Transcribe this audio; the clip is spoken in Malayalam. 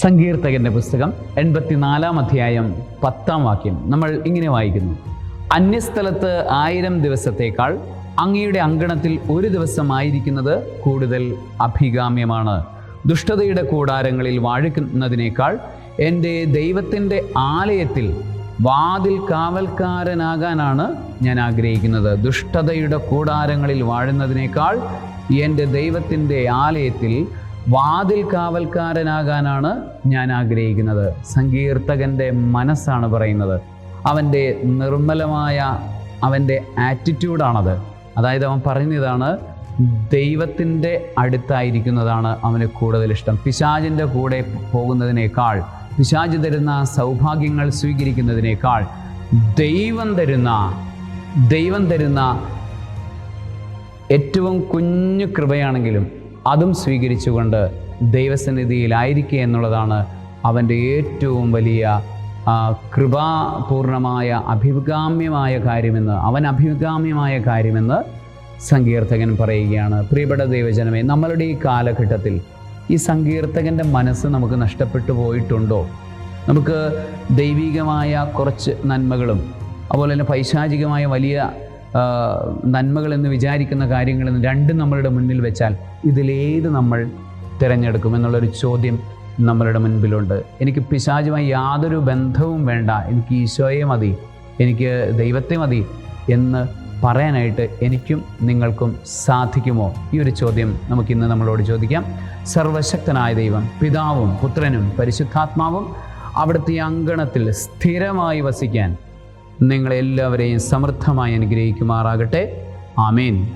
സങ്കീർത്തകന്റെ പുസ്തകം എൺപത്തിനാലാം അധ്യായം പത്താം വാക്യം നമ്മൾ ഇങ്ങനെ വായിക്കുന്നു. അന്യസ്ഥലത്ത് ആയിരം ദിവസത്തേക്കാൾ അങ്ങയുടെ അങ്കണത്തിൽ ഒരു ദിവസമായിരിക്കുന്നത് കൂടുതൽ അഭികാമ്യമാണ്. ദുഷ്ടതയുടെ കൂടാരങ്ങളിൽ വാഴിക്കുന്നതിനേക്കാൾ എന്റെ ദൈവത്തിന്റെ ആലയത്തിൽ വാതിൽ കാവൽക്കാരനാകാനാണ് ഞാൻ ആഗ്രഹിക്കുന്നത്. ദുഷ്ടതയുടെ കൂടാരങ്ങളിൽ വാഴുന്നതിനേക്കാൾ എന്റെ ദൈവത്തിന്റെ ആലയത്തിൽ വാതിൽ കാവൽക്കാരനാകാനാണ് ഞാൻ ആഗ്രഹിക്കുന്നത്. സങ്കീർത്തകന്റെ മനസ്സാണ് പറയുന്നത്. അവന്റെ നിർമ്മലമായ അവന്റെ ആറ്റിറ്റ്യൂഡാണത് അതായത് അവൻ പറയുന്നതാണ് ദൈവത്തിന്റെ അടുത്തായിരിക്കുന്നതാണ് അവന് കൂടുതൽ ഇഷ്ടം. പിശാചിന്റെ കൂടെ പോകുന്നതിനേക്കാൾ പിശാജ് തരുന്ന സൗഭാഗ്യങ്ങൾ സ്വീകരിക്കുന്നതിനേക്കാൾ ദൈവം തരുന്ന ദൈവം തരുന്ന ഏറ്റവും കുഞ്ഞു കൃപയാണെങ്കിലും അതും സ്വീകരിച്ചുകൊണ്ട് ദൈവസന്നിധിയിലായിരിക്കുക എന്നുള്ളതാണ് അവന്റെ ഏറ്റവും വലിയ കൃപാപൂർണമായ അഭികാമ്യമായ കാര്യമെന്ന് അവൻ അഭികാമ്യമായ കാര്യമെന്ന് സങ്കീർത്തകൻ പറയുകയാണ്. പ്രിയപ്പെട്ട ദൈവജനമേ നമ്മളുടെ ഈ കാലഘട്ടത്തിൽ ഈ സങ്കീർത്തകന്റെ മനസ്സ് നമുക്ക് നഷ്ടപ്പെട്ടു പോയിട്ടുണ്ടോ? നമുക്ക് ദൈവികമായ കുറച്ച് നന്മകളും അതുപോലെ തന്നെ പൈശാചികമായ വലിയ നന്മകളെന്ന് വിചാരിക്കുന്ന കാര്യങ്ങളെന്ന് രണ്ടും നമ്മളുടെ മുന്നിൽ വെച്ചാൽ ഇതിലേത് നമ്മൾ തിരഞ്ഞെടുക്കും എന്നുള്ളൊരു ചോദ്യം നമ്മളുടെ മുൻപിലുണ്ട്. എനിക്ക് പിശാചുമായി യാതൊരു ബന്ധവും വേണ്ട. എനിക്ക് ഈശോയെ മതി. എനിക്ക് ദൈവത്തെ മതി എന്ന് പറയാനായിട്ട് എനിക്കും നിങ്ങൾക്കും സാധിക്കുമോ? ഈ ഒരു ചോദ്യം നമുക്കിന്ന് നമ്മളോട് ചോദിക്കാം. സർവശക്തനായ ദൈവം പിതാവും പുത്രനും പരിശുദ്ധാത്മാവും അവിടുത്തെ അങ്കണത്തിൽ സ്ഥിരമായി വസിക്കാൻ നിങ്ങളെല്ലാവരെയും സമൃദ്ധമായി അനുഗ്രഹിക്കുമാറാകട്ടെ. ആമേൻ.